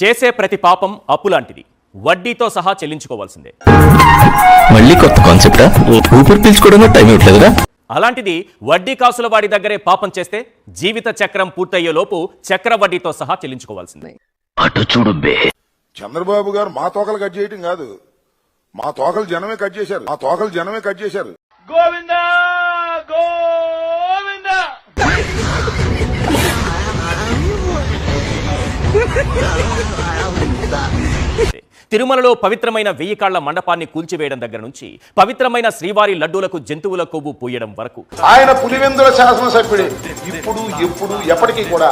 చేసే ప్రతి పాపం అప్పు లాంటిది వడ్డీతో సహా చెల్లించుకోవాల్సిందే. మళ్ళీ కొత్త కాన్సెప్టా ఊపిరి పీల్చుకోవడానికి టైం ఇవ్వట్లేదురా. అలాంటిది వడ్డీ కాసుల వాడి దగ్గరే పాపం చేస్తే జీవిత చక్రం పూర్తయ్యే లోపు చక్ర వడ్డీతో సహా చెల్లించుకోవాల్సిందే. అటు చూడు చంద్రబాబు గారు మా తోకలు కట్ చేయటం కాదు. మా తోకలు జనమే కట్ చేశారు. మా తోకలు జనమే కట్ చేశారు. తిరుమలలో పవిత్రమైన వెయ్యి కాళ్ళ మండపాన్ని కూల్చివేయడం దగ్గర నుంచి పవిత్రమైన శ్రీవారి లడ్డూలకు జంతువుల కొవ్వు పూయడం వరకు. ఆయన పులివెందుల శాసనసభ్యుడే. ఇప్పుడు ఎప్పుడు ఎప్పటికీ కూడా.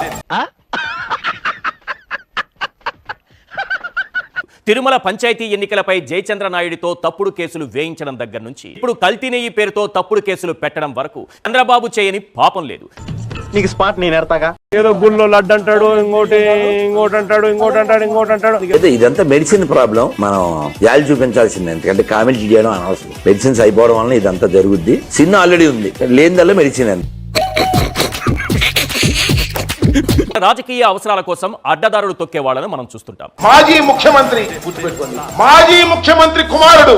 తిరుమల పంచాయతీ ఎన్నికలపై జయచంద్ర నాయుడితో తప్పుడు కేసులు వేయించడం దగ్గర నుంచి ఇప్పుడు కల్తీ నెయ్యి పేరుతో తప్పుడు కేసులు పెట్టడం వరకు చంద్రబాబు చేయని పాపం లేదు. నీకు స్పాట్ నేను ఎడతాగా? ఏదో గుళ్ళో లడ్డు అంటాడు ఇంకోటి ఇంకోటి అంటాడు ఇంకోటి అంటాడు ఇంకోటి అంటాడు. అయితే ఇదంతా మెడిసిన్ ప్రాబ్లం మనం యాలు చూపించాల్సిందే. ఎందుకంటే కామెంట్ చేయడం అనవసరం. మెడిసిన్స్ అయిపోవడం వల్ల ఇదంతా జరుగుద్ది. సిన్ ఆల్రెడీ ఉంది. లేనిదల్లా మెడిసిన్ అంతే రాజకీయ అవసరాల కోసం అడ్డదారులు తొక్కే వాళ్ళని మనం చూస్తుంటాం. మాజీ ముఖ్యమంత్రి గుర్తుపెట్టుకోండి. మాజీ ముఖ్యమంత్రి కుమారుడు.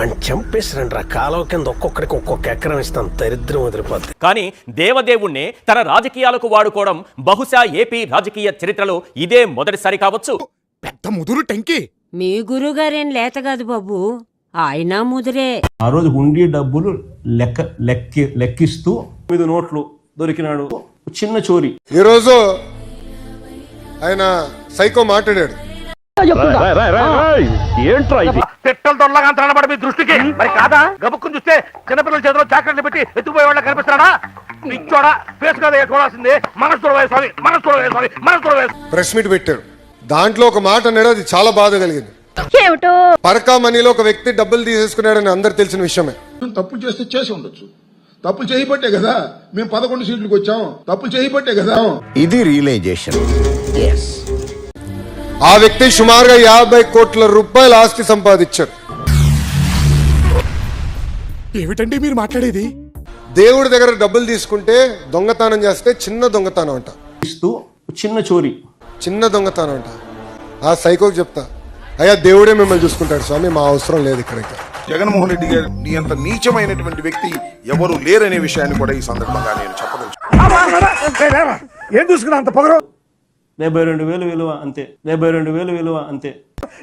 అని చంపేసిరండి రా కాలువ కింద ఒక్కొక్కడికి ఒక్కొక్క ఎకరం ఇస్తాను. దరిద్రం వదిలిపోద్ది కానీ దేవదేవుణ్ణే తన రాజకీయాలకు వాడుకోవడం బహుశా ఏపీ రాజకీయ చరిత్రలో ఇదే మొదటిసారి కావచ్చు. పెద్ద ముదురు టెంకి. మీ గురుగారేం లేత కాదు బాబు. ఆయన ముదిరే. ఆ రోజు హుండీ డబ్బులు లెక్క లెక్కి లెక్కిస్తూ ఐదు నోట్లు దొరికినాడు. చిన్న చోరీ. ఈరోజు ఆయన సైకో మాట్లాడాడు. పెట్టల దొరలాగా తనబడి మీ దృష్టికి. మరి కాదా? గబుక్కుని చూస్తే చిన్నపిల్లల చేతిలో చాకరీలు పెట్టి ఎత్తుకుపోయే వాళ్ళ కనిపిస్తాడా పిచ్చోడా ఫేస్ కదా చూడాల్సిందే మనసు చూడవే స్వామి మనసు చూడవే స్వామి మనసు చూడవే ప్రెస్ మీట్ పెట్టాడు దాంట్లో ఒక మాట అన్నాడు అది చాలా బాధ కలిగింది. ఏమిటో? పరకా మనీలో ఒక వ్యక్తి డబ్బులు తీసేసుకున్నాడని అందరు తెలిసిన విషయమే. తప్పు చేస్తే చేసి ఉండొచ్చు. తప్పు చేయబట్టే కదా మేము పదకొండు సీట్లకు వచ్చాం. తప్పు చేయబట్టే కదా. ఇది రియలైజేషన్ ఆ వ్యక్తి సుమారుగా యాభై కోట్ల రూపాయల ఆస్తి సంపాదించాడు. ఏమిటండి మీరు మాట్లాడేది? దేవుడి దగ్గర డబ్బులు తీసుకుంటే దొంగతనం చేస్తే చిన్న దొంగతనం అంట. ఇస్తూ చిన్న చోరీ. చిన్న దొంగతనం అంట. ఆ సైకోకి చెప్తా. అయ్యా దేవుడే మిమ్మల్ని చూసుకుంటాడు స్వామి మా అవసరం లేదు ఇక్కడ ఇంకా జగన్మోహన్ రెడ్డి గారు నీ అంత నీచమైనటువంటి వ్యక్తి ఎవరు లేరనే విషయాన్ని కూడా ఈ సందర్భంగా నేను చెప్పదలుచు ఏం చూసుకున్నా అంత పొగరు? డెబ్బై రెండు వేలు విలువ అంతే డెబ్బై రెండు వేలు విలువ అంతే.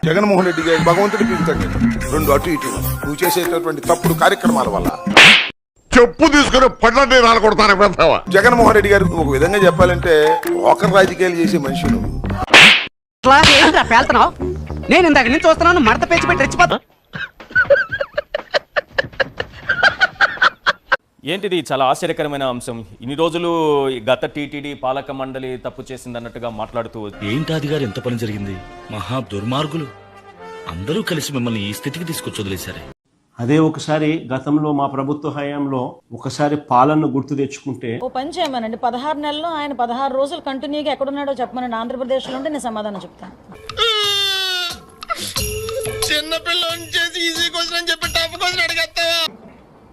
జగన్మోహన్ రెడ్డి గారు భగవంతుడి పిలుతాడు రెండు అటు ఇటు నువ్వు చేసేటటువంటి తప్పుడు కార్యక్రమాల వల్ల. చెప్పు తీసుకుని పడ్డ రాలు కొడతాను పెడతావా జగన్మోహన్ రెడ్డి గారు ఒక విధంగా చెప్పాలంటే ఒకరు రాజకీయాలు చేసే మనిషి నువ్వు పేల్తున్నావు నేను ఇందాక నుంచి చూస్తున్నాను మడత పేచి పెట్టి రెచ్చిపోతా. ఏంటిది? చాలా ఆశ్చర్యకరమైన అంశం. ఇన్ని రోజులు గత టీటీడీ పాలక మండలి తప్పు చేసిందన్నట్టుగా మాట్లాడుతూ ఏంటాది గారు ఎంత పని జరిగింది? మహా దుర్మార్గులు. అందరూ కలిసి మిమ్మల్ని ఈ స్థితికి తీసుకొచ్చి వదిలేశారే. అదే ఒకసారి గతంలో మా ప్రభుత్వ హయాంలో ఒకసారి పాలనను గుర్తు తెచ్చుకుంటే ఓ పని చేయమనండి. పదహారు నెలల్లో ఆయన పదహారు రోజులు కంటిన్యూగా ఎక్కడున్నాడో చెప్పమనండి ఆంధ్రప్రదేశ్లో ఉంటే నేను సమాధానం చెప్తాను.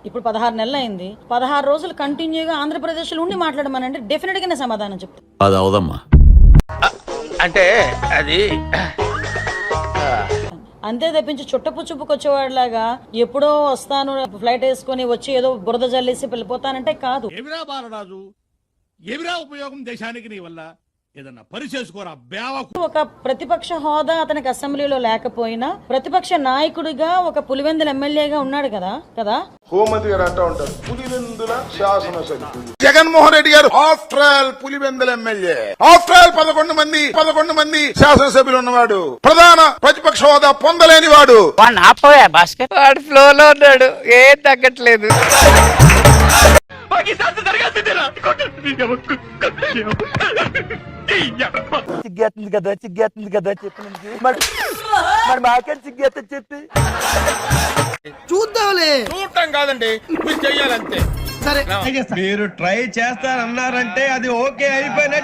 ఇప్పుడు పదహారు నెలలు అయింది పదహారు రోజులు కంటిన్యూగా ఆంధ్రప్రదేశ్లో ఉండి మాట్లాడమనండి డెఫినెట్గా సమాధానం చెప్తాను అది అవదమ్మా. అంటే అది అంతే తప్పించి చుట్టపు చూపుకు వచ్చేవాడిలాగా ఎప్పుడో వస్తాను ఫ్లైట్ వేసుకొని వచ్చి ఏదో బురద జల్లేసి వెళ్ళిపోతానంటే కాదు. ఏమిరా బాలరాజు? ఏమిరా ఉపయోగం దేశానికి నీ వల్ల? ఏదన్నా బేవకు. ఒక ప్రతిపక్ష హోదా అతనికి అసెంబ్లీలో లేకపోయినా ప్రతిపక్ష నాయకుడిగా ఒక పులివెందుల ఎమ్మెల్యేగా ఉన్నాడు కదా కదా? హోంమంత్రి గారు అంటూ ఉంటారు పులివెందుల శాసనసభ్యుడు Jaganmohan Reddy garu after all Pulivendula MLA. After all పదకొండు మంది పదకొండు మంది శాసనసభ్యులు ఉన్నవాడు. ప్రధాన ప్రతిపక్ష హోదా పొందలేని వాడు. వాడు ఫ్లో లో ఉన్నాడు ఏం తగ్గట్లేదు. సిగ్గేస్తుంది కదా సిగ్గేస్తుంది కదా చెప్పి నుంచి మరి మరి మాకేం సిగ్గేస్తా చెప్పి. చూద్దాంలే. చూడటం కాదండి మీరు చెయ్యాలంతే. మీరు ట్రై చేస్తారన్నారంటే అది ఓకే అయిపోయిన